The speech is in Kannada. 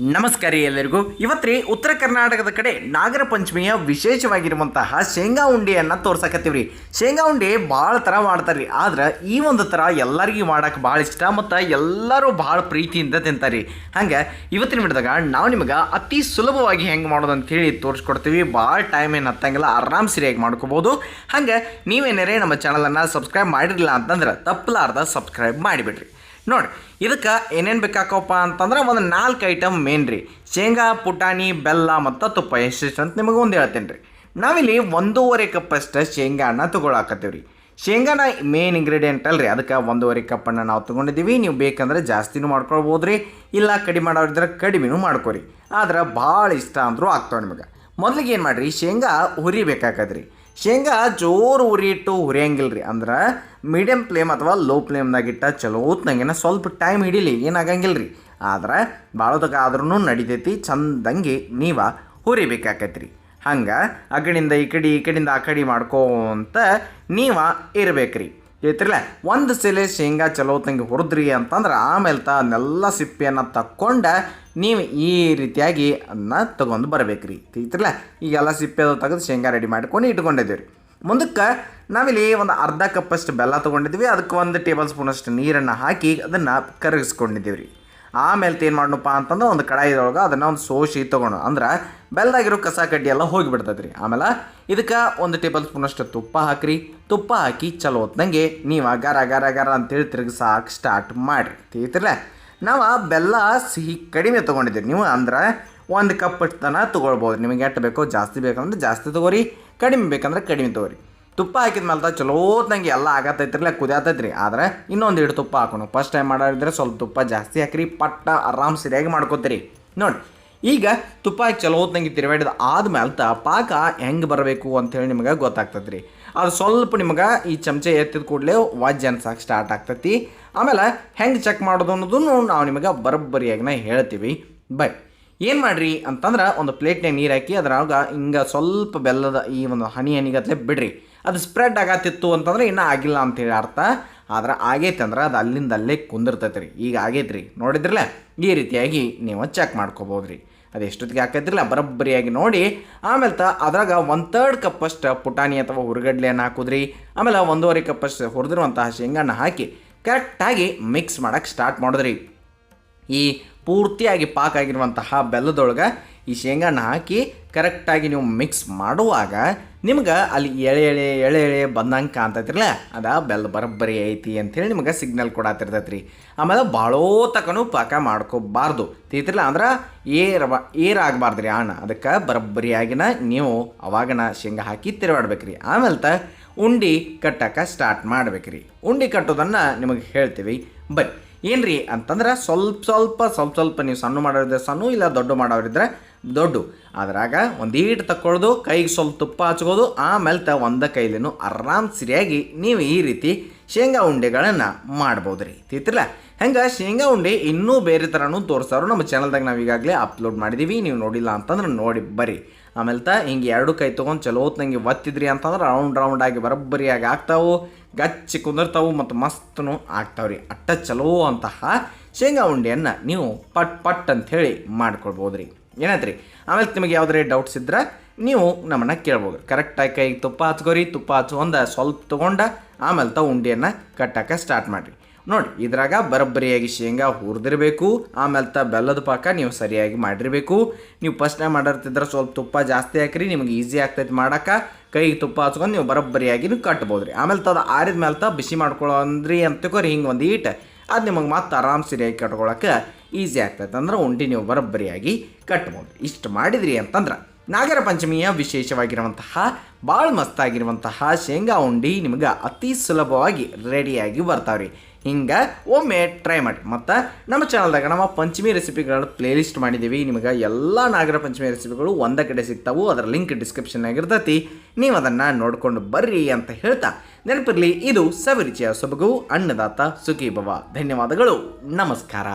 ನಮಸ್ಕಾರ ರೀ ಎಲ್ಲರಿಗೂ. ಇವತ್ತು ಉತ್ತರ ಕರ್ನಾಟಕದ ಕಡೆ ನಾಗರ ಪಂಚಮಿಯ ವಿಶೇಷವಾಗಿರುವಂತಹ ಶೇಂಗಾ ಉಂಡೆಯನ್ನು ತೋರ್ಸಕತ್ತೀವ್ರಿ. ಶೇಂಗಾ ಉಂಡೆ ಭಾಳ ಥರ ಮಾಡ್ತಾರೆ ಆದ್ರೆ ಈ ಒಂದು ಥರ ಎಲ್ಲರಿಗೂ ಮಾಡಕ್ಕೆ ಭಾಳ ಇಷ್ಟ ಮತ್ತು ಎಲ್ಲರೂ ಭಾಳ ಪ್ರೀತಿಯಿಂದ ತಿಂತಾರೆ ಹಂಗೆ ಇವತ್ತಿನ ವಿಡಿಯೋದಾಗ ನಾವು ನಿಮಗೆ ಅತಿ ಸುಲಭವಾಗಿ ಹೆಂಗೆ ಮಾಡೋದು ಅಂತೇಳಿ ತೋರಿಸ್ಕೊಡ್ತೀವಿ. ಭಾಳ ಟೈಮ್ ಏನು ಹತ್ತಂಗಿಲ್ಲ ಆರಾಮ್ ಸರಿಯಾಗಿ ಮಾಡ್ಕೋಬೋದು. ಹಂಗೆ ನೀವೇನಾರೇ ನಮ್ಮ ಚಾನಲನ್ನು ಸಬ್ಸ್ಕ್ರೈಬ್ ಮಾಡಿರಲಿಲ್ಲ ಅಂತಂದ್ರೆ ತಪ್ಪಲಾರ್ದ ಸಬ್ಸ್ಕ್ರೈಬ್ ಮಾಡಿಬಿಡ್ರಿ. ನೋಡಿ, ಇದಕ್ಕೆ ಏನೇನು ಬೇಕಾಕಪ್ಪ ಅಂತಂದ್ರೆ ಒಂದು ನಾಲ್ಕು ಐಟಮ್ ಮೇನ್ ರೀ. ಶೇಂಗಾ, ಪುಟಾಣಿ, ಬೆಲ್ಲ ಮತ್ತು ತುಪ್ಪ, ಎಷ್ಟೆಷ್ಟು ಅಂತ ನಿಮಗೆ ಒಂದು ಹೇಳ್ತೇನೆ ರೀ. ನಾವಿಲ್ಲಿ ಒಂದೂವರೆ ಕಪ್ಪಷ್ಟು ಶೇಂಗಾನ ತೊಗೊಳಕತ್ತೀವಿ ರೀ ಶೇಂಗಾನ ಮೇನ್ ಇಂಗ್ರೀಡಿಯೆಂಟ್ ಅಲ್ರಿ, ಅದಕ್ಕೆ ಒಂದೂವರೆ ಕಪ್ಪನ್ನು ನಾವು ತೊಗೊಂಡಿದ್ದೀವಿ. ನೀವು ಬೇಕಂದ್ರೆ ಜಾಸ್ತಿನೂ ಮಾಡ್ಕೊಳ್ಬೋದು ರೀ ಇಲ್ಲ ಕಡಿಮೆ ಮಾಡೋರಿದ್ರೆ ಕಡಿಮೆನೂ ಮಾಡ್ಕೊರಿ. ಆದ್ರೆ ಭಾಳ ಇಷ್ಟ ಅಂದರೂ ಆಗ್ತಾವೆ ನಿಮಗೆ. ಮೊದಲಿಗೆ ಏನು ಮಾಡಿರಿ, ಶೇಂಗಾ ಹುರಿಬೇಕಾಕದ್ರಿ ಶೇಂಗಾ ಜೋರು ಉರಿ ಇಟ್ಟು ಹುರಿಯಂಗಿಲ್ಲ ರೀ ಅಂದ್ರೆ ಮೀಡಿಯಂ ಫ್ಲೇಮ್ ಅಥವಾ ಲೋ ಫ್ಲೇಮ್ದಾಗ ಇಟ್ಟ ಚಲೋ ಹೊತ್ನಾಗೇನ ಸ್ವಲ್ಪ ಟೈಮ್ ಹಿಡೀಲಿ ಏನಾಗಂಗಿಲ್ಲ ರೀ ಆದ್ರೆ ಭಾಳದಕ್ಕೆ ಆದ್ರೂ ನಡಿತೈತಿ, ಚಂದಂಗೆ ನೀವ ಹುರಿಬೇಕಾಕೈತಿ ರೀ ಹಂಗೆ ಕಡೆಯಿಂದ ಈ ಕಡೆ ಈ ಕಡೆಯಿಂದ ಆ ಕಡೆ ಮಾಡ್ಕೋಂತ ನೀವು ಇರ್ಬೇಕ್ರಿ. ಹೇಳ್ತಿರಲ್ಲ ಒಂದು ಸೆಲೆ ಶೇಂಗಾ ಚಲೋ ತಂಗಿ ಹುರಿದ್ರಿ ಅಂತಂದ್ರೆ ಆಮೇಲೆ ತ ಅದನ್ನೆಲ್ಲ ಸಿಪ್ಪೆಯನ್ನು ತಕ್ಕೊಂಡು ನೀವು ಈ ರೀತಿಯಾಗಿ ಅದನ್ನ ತೊಗೊಂಡು ಬರ್ಬೇಕ್ರಿ. ತಿಳಿತಿರಲ್ಲ ಈಗೆಲ್ಲ ಸಿಪ್ಪೆ ಅದು ತೆಗೆದು ಶೇಂಗಾ ರೆಡಿ ಮಾಡ್ಕೊಂಡು ಇಟ್ಕೊಂಡಿದ್ದೀವಿ ರೀ ಮುಂದಕ್ಕೆ ನಾವಿಲ್ಲಿ ಒಂದು ಅರ್ಧ ಕಪ್ಪಷ್ಟು ಬೆಲ್ಲ ತೊಗೊಂಡಿದ್ವಿ ಅದಕ್ಕೆ ಒಂದು ಟೇಬಲ್ ಸ್ಪೂನಷ್ಟು ನೀರನ್ನು ಹಾಕಿ ಅದನ್ನು ಕರಗಿಸ್ಕೊಂಡಿದ್ದೀವಿ ರೀ ಆಮೇಲೆ ಏನು ಮಾಡೋಣಪ್ಪ ಅಂತಂದ್ರೆ ಒಂದು ಕಡಾಯಿದೊಳಗೆ ಅದನ್ನು ಒಂದು ಸೋಸಿ ತೊಗೊಂಡು, ಅಂದ್ರೆ ಬೆಲ್ಲದಾಗಿರೋ ಕಸ ಕಡ್ಡಿ ಎಲ್ಲ ಹೋಗಿಬಿಡ್ತೈತೆ ರೀ ಆಮೇಲೆ ಇದಕ್ಕೆ ಒಂದು ಟೇಬಲ್ ಸ್ಪೂನಷ್ಟು ತುಪ್ಪ ಹಾಕ್ರಿ. ತುಪ್ಪ ಹಾಕಿ ಚಲೋ ಹೊತ್ನಂಗೆ ನೀವು ಗರ ಗರ ಗರ ಅಂತೇಳಿ ತಿರುಗಿಸಾಕೆ ಸ್ಟಾರ್ಟ್ ಮಾಡಿರಿ. ತಿಳಿತಿರಲ್ಲ ನಾವು ಬೆಲ್ಲ ಸಿಹಿ ಕಡಿಮೆ ತೊಗೊಂಡಿದ್ದೀರಿ. ನೀವು ಅಂದ್ರೆ ಒಂದು ಕಪ್ ತನ ತೊಗೊಳ್ಬೋದು. ನಿಮಗೆ ಎಷ್ಟು ಬೇಕೋ ಜಾಸ್ತಿ ಬೇಕಂದ್ರೆ ಜಾಸ್ತಿ ತೊಗೋರಿ, ಕಡಿಮೆ ಬೇಕಂದ್ರೆ ಕಡಿಮೆ ತೊಗೋರಿ. ತುಪ್ಪ ಹಾಕಿದ ಮೇಲೆ ಚಲೋ ನಂಗೆ ಎಲ್ಲ ಆಗತ್ತೈತ್ರಿಲ್ಲ ಕುದಿಯತೈತೆ ಆದರೆ ಇನ್ನೊಂದು ಇಡು ತುಪ್ಪ ಹಾಕೋಣ. ಫಸ್ಟ್ ಟೈಮ್ ಮಾಡಿದ್ರೆ ಸ್ವಲ್ಪ ತುಪ್ಪ ಜಾಸ್ತಿ ಹಾಕ್ರಿ, ಪಟ್ಟ ಆರಾಮ್ ಸರಿಯಾಗಿ ಮಾಡ್ಕೋತೀರಿ. ನೋಡಿ, ಈಗ ತುಪ್ಪ ಹಾಕಿ ಚಲೋ ಹೊತ್ನಂಗೆ ತಿರುವಾಡಿದ ಆದ್ಮೇಲೆ ಪಾಕ ಹೆಂಗೆ ಬರಬೇಕು ಅಂಥೇಳಿ ನಿಮಗೆ ಗೊತ್ತಾಗ್ತದೆ ಅದು ಸ್ವಲ್ಪ ನಿಮಗೆ ಈ ಚಮಚೆ ಎತ್ತಿದ ಕೂಡಲೇ ವಾಜ್ಯ ಅನ್ಸಕ್ಕೆ ಸ್ಟಾರ್ಟ್ ಆಗ್ತೈತಿ. ಆಮೇಲೆ ಹೆಂಗೆ ಚೆಕ್ ಮಾಡೋದು ಅನ್ನೋದನ್ನು ನಾವು ನಿಮಗೆ ಬರೋಬ್ಬರಿಯಾಗಿನ ಹೇಳ್ತೀವಿ. ಬೈ, ಏನು ಮಾಡ್ರಿ ಅಂತಂದ್ರೆ ಒಂದು ಪ್ಲೇಟ್ನಾಗ ನೀರು ಹಾಕಿ ಅದ್ರಾಗ ಹಿಂಗೆ ಸ್ವಲ್ಪ ಬೆಲ್ಲದ ಈ ಒಂದು ಹನಿ ಹನಿಗತ್ಲೆ ಬಿಡ್ರಿ. ಅದು ಸ್ಪ್ರೆಡ್ ಆಗತ್ತಿತ್ತು ಅಂತಂದ್ರೆ ಇನ್ನೂ ಆಗಿಲ್ಲ ಅಂತೇಳಿ ಅರ್ಥ. ಆದ್ರೆ ಆಗೈತೆ ಅಂದ್ರೆ ಅದು ಅಲ್ಲಿಂದ ಅಲ್ಲೇ ಕುಂದಿರ್ತೈತೆ ರೀ ಈಗ ಆಗೈತೆ ರೀ ನೋಡಿದ್ರಲ್ಲ, ಈ ರೀತಿಯಾಗಿ ನೀವು ಚೆಕ್ ಮಾಡ್ಕೋಬೋದು ರೀ ಅದು ಎಷ್ಟೊತ್ತಿಗೆ ಹಾಕೈತಿರಲ್ಲ? ಬರೋಬ್ಬರಿಯಾಗಿ ನೋಡಿ. ಆಮೇಲೆ ತ ಅದ್ರಾಗ ಒನ್ ತರ್ಡ್ ಕಪ್ಪಷ್ಟು ಪುಟಾಣಿ ಅಥವಾ ಹುರುಗಡ್ಲೆಯನ್ನು ಹಾಕುದ್ರಿ. ಆಮೇಲೆ ಒಂದೂವರೆ ಕಪ್ಪಷ್ಟು ಹುರಿದಿರುವಂತಹ ಶೇಂಗಾನ ಹಾಕಿ ಕರೆಕ್ಟಾಗಿ ಮಿಕ್ಸ್ ಮಾಡೋಕ್ಕೆ ಸ್ಟಾರ್ಟ್ ಮಾಡಿದ್ರಿ. ಈ ಪೂರ್ತಿಯಾಗಿ ಪಾಕ್ ಆಗಿರುವಂತಹ ಬೆಲ್ಲದೊಳಗೆ ಈ ಶೇಂಗಾನ ಹಾಕಿ ಕರೆಕ್ಟಾಗಿ ನೀವು ಮಿಕ್ಸ್ ಮಾಡುವಾಗ ನಿಮ್ಗೆ ಅಲ್ಲಿ ಎಳೆ ಎಳೆ ಎಳೆ ಎಳೆ ಬಂದಂಗೆ ಕಾಣ್ತೈತಿರಲ್ಲ? ಅದ ಬೆಲ್ಲ ಬರಬ್ಬರಿ ಐತಿ ಅಂಥೇಳಿ ನಿಮಗೆ ಸಿಗ್ನಲ್ ಕೊಡತ್ತಿರ್ತೈತೆ ರೀ ಆಮೇಲೆ ಭಾಳೋ ತಕನೂ ಪಾಕ ಮಾಡ್ಕೋಬಾರ್ದು. ತಿಳ್ತಿರಲ್ಲ ಅಂದ್ರೆ ಏರ್ ಏರ್ ಆಗಬಾರ್ದು ರೀ ಅದಕ್ಕೆ ಬರಬ್ಬರಿಯಾಗಿನ ನೀವು ಅವಾಗನ ಶೇಂಗಾ ಹಾಕಿ ತಿರುವಾಡ್ಬೇಕು ರೀ ಆಮೇಲೆ ತ ಉಂಡಿ ಕಟ್ಟಕ್ಕೆ ಸ್ಟಾರ್ಟ್ ಮಾಡ್ಬೇಕ್ರಿ. ಉಂಡಿ ಕಟ್ಟೋದನ್ನು ನಿಮಗೆ ಹೇಳ್ತೀವಿ. ಬನ್ನಿ, ಏನ್ರಿ ಅಂತಂದ್ರೆ ಸ್ವಲ್ಪ ಸ್ವಲ್ಪ ಸ್ವಲ್ಪ ಸ್ವಲ್ಪ ನೀವು ಸಣ್ಣ ಮಾಡೋರಿದ್ರೆ ಸಣ್ಣ ಇಲ್ಲ ದೊಡ್ಡ ಮಾಡೋರಿದ್ರೆ ದೊಡ್ಡ. ಅದ್ರಾಗ ಒಂದೀಟು ತಕ್ಕೊಳ್ಳೋದು ಕೈಗೆ ಸ್ವಲ್ಪ ತುಪ್ಪ ಹಚ್ಕೋದು ಆಮೇಲೆ ತ ಒಂದ ಕೈಲಿನೂ ಆರಾಮ್ ಸರಿಯಾಗಿ ನೀವು ಈ ರೀತಿ ಶೇಂಗಾ ಉಂಡೆಗಳನ್ನು ಮಾಡ್ಬೋದು ರೀ ತಿತ್ತಿಲ್ಲ ಹೆಂಗೆ ಶೇಂಗಾ ಉಂಡೆ ಇನ್ನೂ ಬೇರೆ ಥರನೂ ತೋರಿಸೋರು ನಮ್ಮ ಚಾನಲ್ದಾಗ ನಾವು ಈಗಾಗಲೇ ಅಪ್ಲೋಡ್ ಮಾಡಿದ್ದೀವಿ ನೀವು ನೋಡಿಲ್ಲ ಅಂತಂದ್ರೆ ನೋಡಿ ಬರ್ರಿ. ಆಮೇಲೆ ತ ಹಿಂಗೆ ಎರಡು ಕೈ ತೊಗೊಂಡು ಚಲೋ ಹೊತ್ನಂಗೆ ಒತ್ತಿದ್ರಿ ಅಂತಂದ್ರೆ ರೌಂಡ್ ರೌಂಡ್ ಆಗಿ ಬರೋಬ್ಬರಿಯಾಗಿ ಆಗ್ತಾವೆ, ಗಚ್ಚಿ ಕುಂದಿರ್ತಾವೆ ಮತ್ತು ಮಸ್ತನು ರೀ ಅಟ್ಟ ಚಲೋ ಅಂತಹ ಶೇಂಗಾ ಉಂಡೆಯನ್ನು ನೀವು ಪಟ್ ಪಟ್ ಅಂಥೇಳಿ ಮಾಡ್ಕೊಳ್ಬೋದು ರೀ ಏನೈತ್ರಿ ಆಮೇಲೆ ನಿಮಗೆ ಯಾವುದೇ ಡೌಟ್ಸ್ ಇದ್ರೆ ನೀವು ನಮ್ಮನ್ನು ಕೇಳ್ಬೋದು. ಕರೆಕ್ಟಾಗಿ ಕೈಗೆ ತುಪ್ಪ ಹಚ್ಕೋರಿ ತುಪ್ಪ ಹಚ್ಕೊಂಡ ಸ್ವಲ್ಪ ತೊಗೊಂಡ ಆಮೇಲೆ ತಾವು ಉಂಡೆಯನ್ನು ಕಟ್ಟಕ್ಕೆ ಸ್ಟಾರ್ಟ್ ಮಾಡಿರಿ. ನೋಡಿ, ಇದ್ರಾಗ ಬರೋಬ್ಬರಿಯಾಗಿ ಶೇಂಗಾ ಹುರಿದಿರಬೇಕು, ಆಮೇಲೆ ತ ಬೆಲ್ಲದ ಪಾಕ ನೀವು ಸರಿಯಾಗಿ ಮಾಡಿರಬೇಕು. ನೀವು ಫಸ್ಟ್ ಟೈಮ್ ಮಾಡಿರ್ತಿದ್ರೆ ಸ್ವಲ್ಪ ತುಪ್ಪ ಜಾಸ್ತಿ ಹಾಕ್ರಿ, ನಿಮ್ಗೆ ಈಸಿ ಆಗ್ತೈತೆ ಮಾಡೋಕೆ. ಕೈಗೆ ತುಪ್ಪ ಹಚ್ಕೊಂಡು ನೀವು ಬರೋಬ್ಬರಿಯಾಗಿ ನೀವು ಕಟ್ಬೋದು ರೀ ಆಮೇಲೆ ತಾವು ಆರಿದ ಮೇಲೆ ತ ಬಿಸಿ ಮಾಡ್ಕೊಳ್ಳೋ ಅಂದ್ರಿ ಅಂತ ಹಿಂಗೆ ಒಂದು ಈಟ್ ಅದು ನಿಮಗೆ ಮತ್ತೆ ಆರಾಮ್ ಸರಿಯಾಗಿ ಕಟ್ಕೊಳಕ್ಕೆ ಈಸಿ ಆಗ್ತೈತೆ ಅಂದ್ರೆ ಉಂಡಿ ನೀವು ಬರೋಬ್ಬರಿಯಾಗಿ ಕಟ್ಬೋದು. ಇಷ್ಟು ಮಾಡಿದ್ರಿ ಅಂತಂದ್ರೆ ನಾಗರ ಪಂಚಮಿಯ ವಿಶೇಷವಾಗಿರುವಂತಹ ಭಾಳ ಮಸ್ತಾಗಿರುವಂತಹ ಶೇಂಗಾ ಉಂಡಿ ನಿಮ್ಗೆ ಅತಿ ಸುಲಭವಾಗಿ ರೆಡಿಯಾಗಿ ಬರ್ತಾವ್ರಿ. ಹಿಂಗೆ ಒಮ್ಮೆ ಟ್ರೈ ಮಾಡಿ. ಮತ್ತು ನಮ್ಮ ಚಾನಲ್ದಾಗ ನಮ್ಮ ಪಂಚಮಿ ರೆಸಿಪಿಗಳ ಪ್ಲೇಲಿಸ್ಟ್ ಮಾಡಿದ್ದೀವಿ ನಿಮಗೆ ಎಲ್ಲ ನಾಗರ ಪಂಚಮಿ ರೆಸಿಪಿಗಳು ಒಂದೇ ಕಡೆ ಸಿಗ್ತಾವೆ. ಅದರ ಲಿಂಕ್ ಡಿಸ್ಕ್ರಿಪ್ಷನ್ನಾಗಿರ್ತೈತಿ ನೀವು ಅದನ್ನು ನೋಡ್ಕೊಂಡು ಬರ್ರಿ ಅಂತ ಹೇಳ್ತಾ ನೆನಪಿರಲಿ, ಇದು ಸವಿರುಚಿಯ ಸೊಬಗು, ಅನ್ನದಾತ ಸುಖಿ ಭವ ಧನ್ಯವಾದಗಳು. ನಮಸ್ಕಾರ.